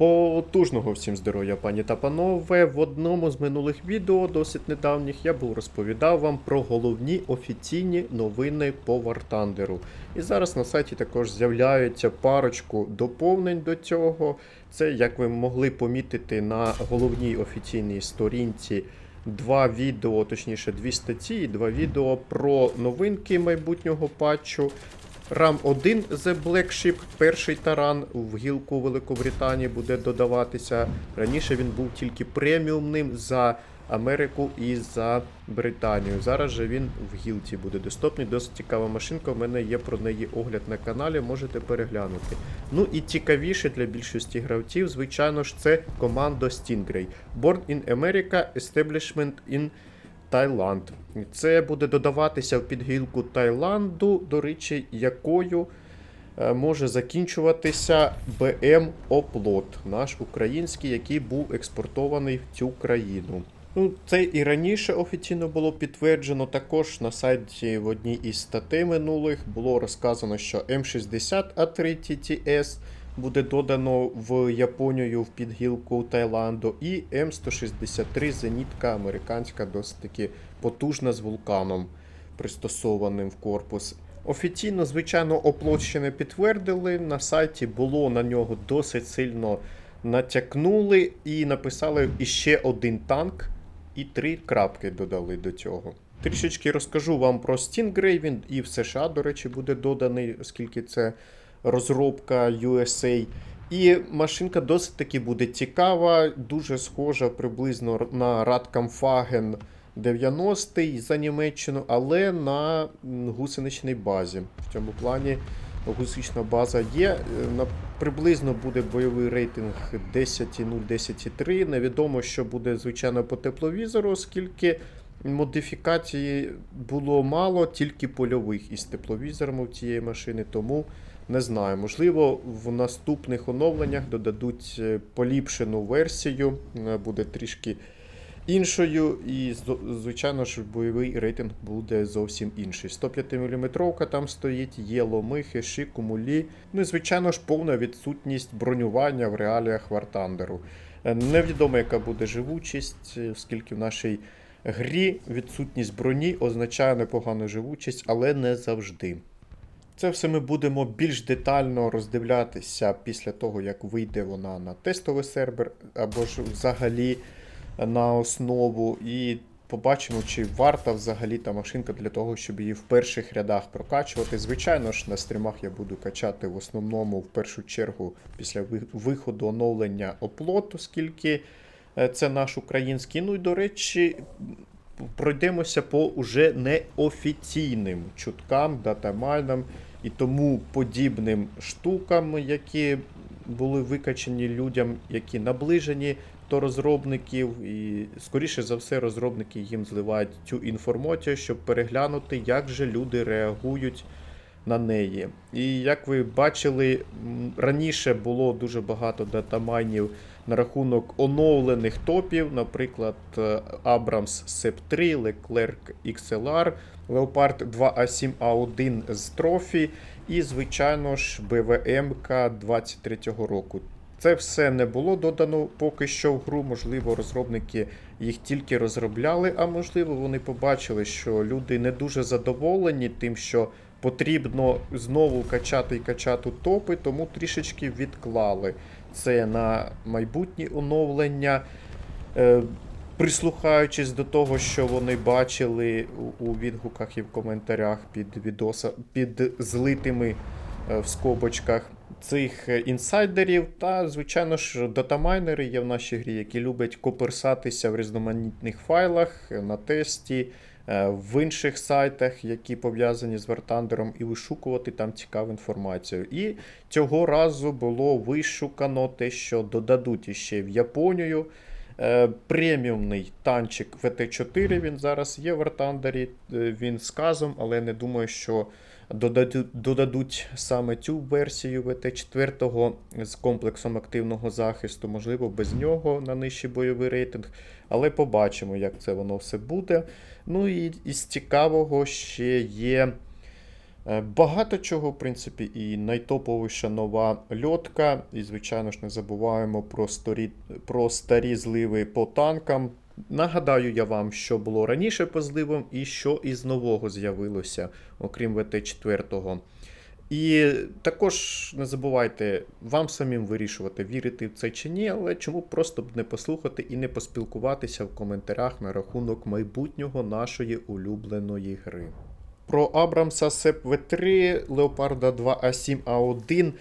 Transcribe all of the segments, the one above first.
Потужного всім здоров'я, пані та панове. В одному з минулих відео, досить недавніх, я був розповідав вам про головні офіційні новини по Вартандеру. І зараз на сайті також з'являється парочку доповнень до цього. Це, як ви могли помітити на головній офіційній сторінці. Два відео, точніше, дві статті, два відео про новинки майбутнього патчу. RAM 1 The Black Ship, перший таран в гілку Великобританії буде додаватися. Раніше він був тільки преміумним за Америку і за Британію. Зараз же він в гілці буде доступний. Досить цікава машинка. У мене є про неї огляд на каналі, можете переглянути. Ну і цікавіше для більшості гравців, звичайно ж, це команда Stingray. Born in America, Establishment in Таїланд. Це буде додаватися в підгілку Таїланду, до речі, якою е, може закінчуватися БМ Оплот, наш український, який був експортований в цю країну. Ну, це і раніше офіційно було підтверджено. Також на сайті в одній із статей минулих було розказано, що М60 А3 TTS буде додано в Японію в підгілку Таїланду, і М163 зенітка американська, досить таки потужна з вулканом, пристосованим в корпус. Офіційно, звичайно, оплот ще не підтвердили. На сайті було на нього досить сильно натякнули і написали іще один танк, і три крапки додали до цього. Трішечки розкажу вам про Stingray, він і в США, до речі, буде доданий, оскільки це розробка USA. І машинка досить таки буде цікава, дуже схожа приблизно на Radkampfagen 90-й за Німеччину, але на гусеничній базі. В цьому плані гусенична база є. Приблизно буде бойовий рейтинг 10.0, 10.3. Невідомо, що буде, звичайно, по тепловізору, оскільки модифікації було мало, тільки польових із тепловізором у цієї машини, тому не знаю. Можливо, в наступних оновленнях додадуть е, поліпшену версію, е, буде трішки іншою, і звичайно ж бойовий рейтинг буде зовсім інший. 105 мм там стоїть, є ломи, хеші, кумулі. Ну і звичайно ж повна відсутність бронювання в реаліях Вартандеру. Невідомо, яка буде живучість, е, оскільки в нашій грі відсутність броні означає непогану живучість, але не завжди. Це все ми будемо більш детально роздивлятися після того, як вийде вона на тестовий сервер, або ж взагалі на основу, і побачимо, чи варта взагалі та машинка для того, щоб її в перших рядах прокачувати. Звичайно ж, на стрімах я буду качати в основному в першу чергу після виходу оновлення оплот, оскільки е, це наш український. Ну і до речі, пройдемося по уже неофіційним чуткам, датамайнам і тому подібним штукам, які були викачені людям, які наближені до розробників, і скоріше за все, розробники їм зливають цю інформацію, щоб переглянути, як же люди реагують на неї. І як ви бачили, раніше було дуже багато датамайнів на рахунок оновлених топів, наприклад, е, Abrams SEP 3, Leclerc XLR, Leopard 2A7A1 з трофі і, звичайно ж, BVM 23-го року. Це все не було додано поки що в гру. Можливо, розробники їх тільки розробляли, а можливо, вони побачили, що люди не дуже задоволені тим, що потрібно знову качати і качати топи, тому трішечки відклали це на майбутні оновлення. Прислухаючись до того, що вони бачили у- відгуках і в коментарях під відоса, під злитими е, в скобочках цих е, інсайдерів, та, звичайно ж, датамайнери є в нашій грі, які люблять коперсатися в різноманітних файлах е, на тесті, в інших сайтах, які пов'язані з Вартандером, і вишукувати там цікаву інформацію. І цього разу було вишукано те, що додадуть іще в Японію. Е, Преміумний танчик ВТ-4 він зараз є в Артандері, е, він з казом, але не думаю, що додадуть, додадуть саме цю версію ВТ-4 з комплексом активного захисту, можливо, без нього на нижчий бойовий рейтинг. Але побачимо, як це воно все буде. Ну і із цікавого ще є Багато чого, в принципі, і найтоповіша нова льотка. І, звичайно ж, не забуваємо про, старі, про старі зливи по танкам. Нагадаю я вам, що було раніше по зливам і що із нового з'явилося, окрім ВТ-4. І також не забувайте вам самим вирішувати, вірити в це чи ні, але чому просто б не послухати і не поспілкуватися в коментарях на рахунок майбутнього нашої улюбленої гри. Про Абрамса СЕП В3, Леопарда 2 А7 А1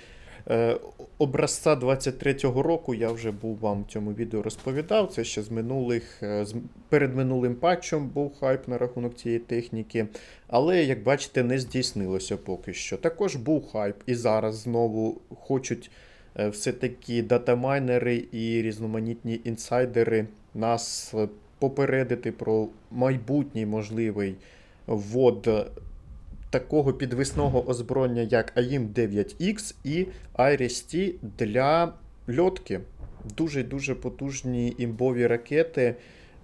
е, образця 23-го року я вже був вам в цьому відео розповідав. Це ще з минулих, е, з перед минулим патчем був хайп на рахунок цієї техніки. Але, як бачите, не здійснилося поки що. Також був хайп, і зараз знову хочуть е, все-таки датамайнери і різноманітні інсайдери нас попередити про майбутній можливий ввод такого підвісного озброєння, як AIM 9X і IRIS-T для льотки. Дуже-дуже потужні імбові ракети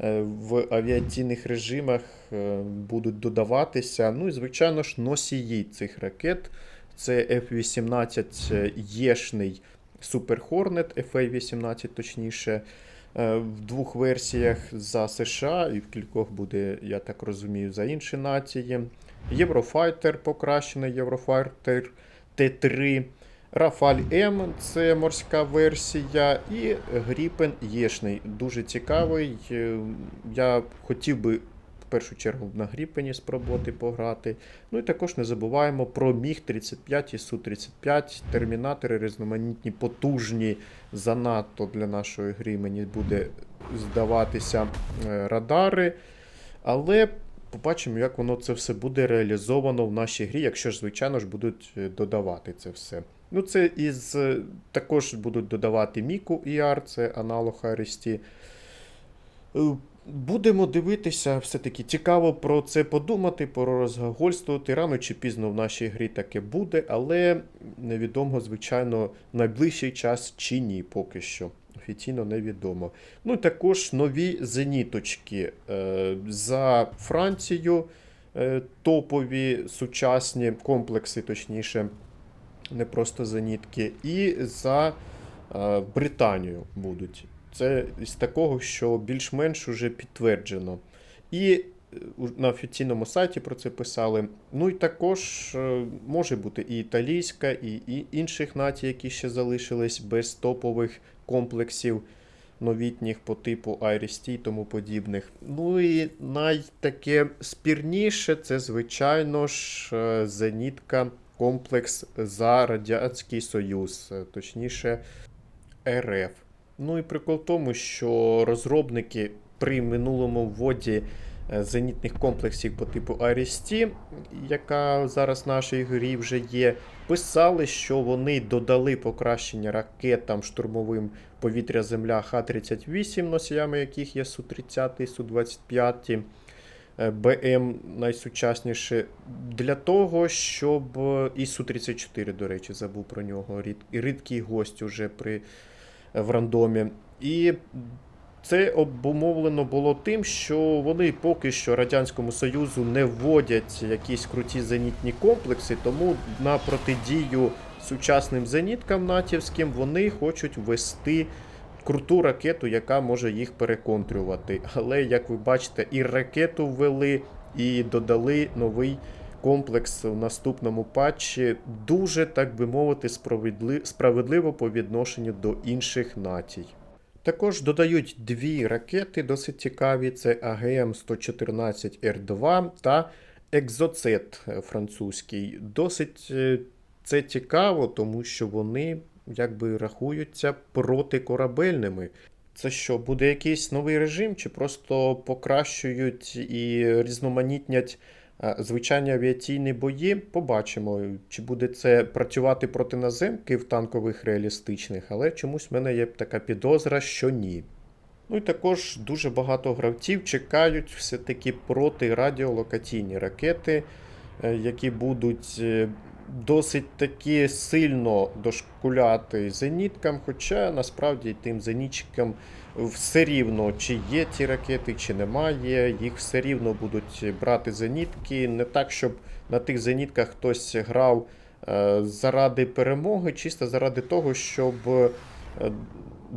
е, в авіаційних режимах е, будуть додаватися. Ну і, звичайно ж, носії цих ракет. Це F-18 Єшний Super Hornet, FA-18 точніше, в двох версіях за США і в кількох буде, я так розумію, за інші нації. Єврофайтер, покращений Єврофайтер Т3. Рафаль М це морська версія, і Гріпен Єшний. Дуже цікавий. Е, Я хотів би в першу чергу на Гріпені спробувати пограти. Ну і також не забуваємо про Міг 35 і Су-35, термінатори різноманітні, потужні, занадто для нашої гри мені буде здаватися е, радари. Але побачимо, як воно це все буде реалізовано в нашій грі, якщо ж, звичайно ж, будуть е, додавати це все. Ну, це із е, також будуть додавати Міку ER, це аналог Арісті. Будемо дивитися, все-таки цікаво про це подумати, порозгагольствувати. Рано чи пізно в нашій грі таке буде, але невідомо, звичайно, найближчий час чи ні, поки що. Офіційно невідомо. Ну і також нові зеніточки е, за Францію, е, топові сучасні комплекси, точніше, не просто зенітки, і за е, Британію будуть. Це з такого, що більш-менш уже підтверджено. І е, на офіційному сайті про це писали. Ну і також е, може бути і італійська, і, і інших націй, які ще залишились без топових комплексів новітніх по типу Iris-T і тому подібних. Ну і найтаке спірніше це, звичайно ж, е, зенітка комплекс за Радянський Союз, точніше РФ. Ну і прикол в тому, що розробники при минулому вводі е, зенітних комплексів по типу Iris-T, яка зараз в нашій грі вже є, писали, що вони додали покращення ракетам штурмовим повітря-Земля Х-38, носіями яких є Су-30 Су-25. е, БМ найсучасніше для того, щоб е, і Су-34, до речі, забув про нього. рід- Рідкий гость уже при в рандомі. І це обумовлено було тим, що вони поки що Радянському Союзу не вводять якісь круті зенітні комплекси, тому на протидію сучасним зеніткам натівським вони хочуть ввести круту ракету, яка може їх переконтрювати. Але, як ви бачите, і ракету ввели, і додали новий комплекс в наступному патчі дуже, так би мовити, справедли- справедливо по відношенню до інших націй. Також додають дві ракети досить цікаві: це АГМ-114Р2 та Екзоцет французький. Досить е, це цікаво, тому що вони якби рахуються протикорабельними. Це що, буде якийсь новий режим, чи просто покращують і різноманітнять звичайні авіаційні бої? Побачимо, чи буде це працювати проти наземки в танкових реалістичних, але чомусь в мене є така підозра, що ні. Ну і також дуже багато гравців чекають все-таки проти радіолокаційні ракети, е, які будуть е, досить таки сильно дошкуляти зеніткам, хоча насправді тим зенітчикам все рівно, чи є ті ракети, чи немає. Їх все рівно будуть брати зенітки. Не так, щоб на тих зенітках хтось грав е, заради перемоги, чисто заради того, щоб е,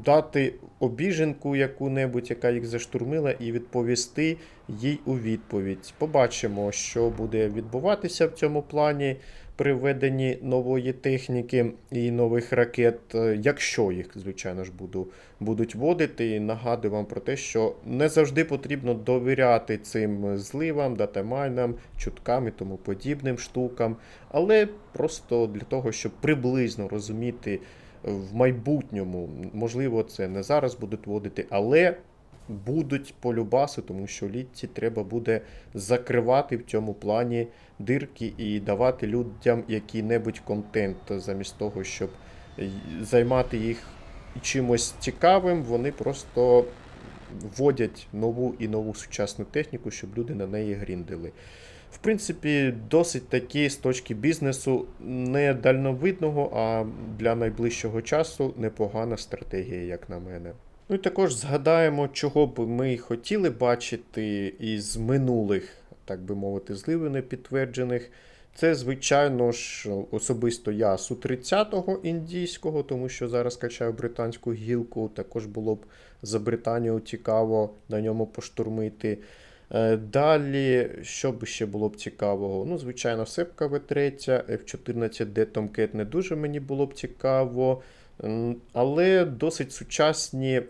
дати обіженку яку-небудь, яка їх заштурмила, і відповісти їй у відповідь. Побачимо, що буде відбуватися в цьому плані при введенні нової техніки і нових ракет, е, якщо їх, звичайно ж, буду, будуть вводити. І нагадую вам про те, що не завжди потрібно довіряти цим зливам, датамайнам, чуткам і тому подібним штукам, але просто для того, щоб приблизно розуміти в майбутньому, можливо, це не зараз будуть вводити, але будуть по любасу, тому що літці треба буде закривати в цьому плані дирки і давати людям який-небудь контент, замість того, щоб займати їх чимось цікавим, вони просто вводять нову і нову сучасну техніку, щоб люди на неї гріндили. В принципі, досить таки з точки бізнесу не дальновидного, а для найближчого часу непогана стратегія, як на мене. Ну і також згадаємо, чого б ми хотіли бачити із минулих, так би мовити, зливів непідтверджених. Це, звичайно ж, особисто я Су-30 індійського, тому що зараз качаю британську гілку. Також було б за Британію цікаво на ньому поштурмити. Е, Далі, що б ще було б цікавого? Ну, звичайно, Сепка В3, F14D Tomcat не дуже мені було б цікаво. Але досить сучасні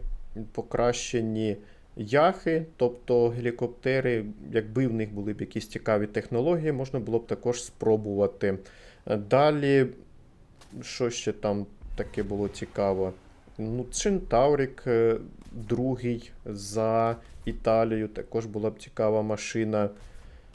покращені яхи, тобто гелікоптери, якби в них були б якісь цікаві технології, можна було б також спробувати. Е, Далі, що ще там таке було цікаво? Ну, Центаврик е, другий за Італію, також була б цікава машина.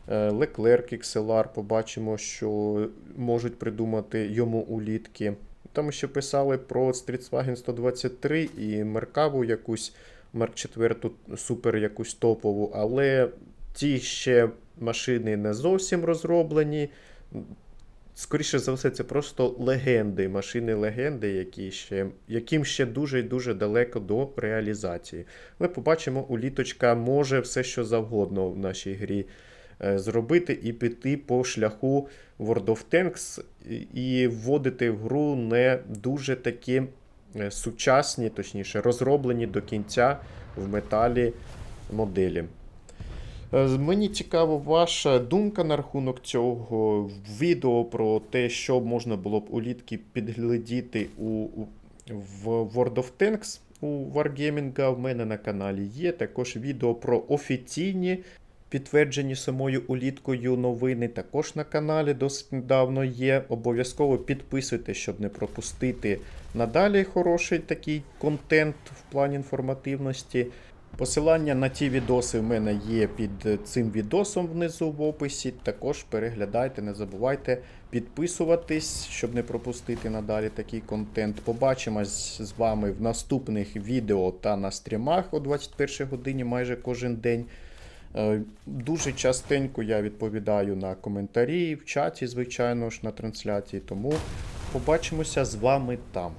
Е, Leclerc XLR, побачимо, що можуть придумати йому улітки. Там ще писали про Streetswagen 123 і Меркаву якусь, Мерк 4 супер якусь топову, але ті ще машини не зовсім розроблені. Скоріше за все, це просто легенди, машини легенди, які ще, яким ще дуже і дуже далеко до реалізації. Ми побачимо, уліточка може все, що завгодно в нашій грі е, зробити і піти по шляху World of Tanks і- і вводити в гру не дуже такі е, сучасні, точніше, розроблені до кінця в металі моделі. Е, Мені цікава ваша думка на рахунок цього відео про те, що можна було б улітки підглядіти у, в World of Tanks у Wargaming. В мене на каналі є також відео про офіційні підтверджені самою уліткою новини. Також на каналі досить недавно є. Обов'язково підписуйтесь, щоб не пропустити надалі хороший такий контент в плані інформативності. Посилання на ті відоси в мене є під цим відосом внизу в описі. Також переглядайте, не забувайте підписуватись, щоб не пропустити надалі такий контент. Побачимось з вами в наступних відео та на стрімах о 21 годині майже кожен день. Е, Дуже частенько я відповідаю на коментарі в чаті, звичайно ж, на трансляції. Тому побачимося з вами там.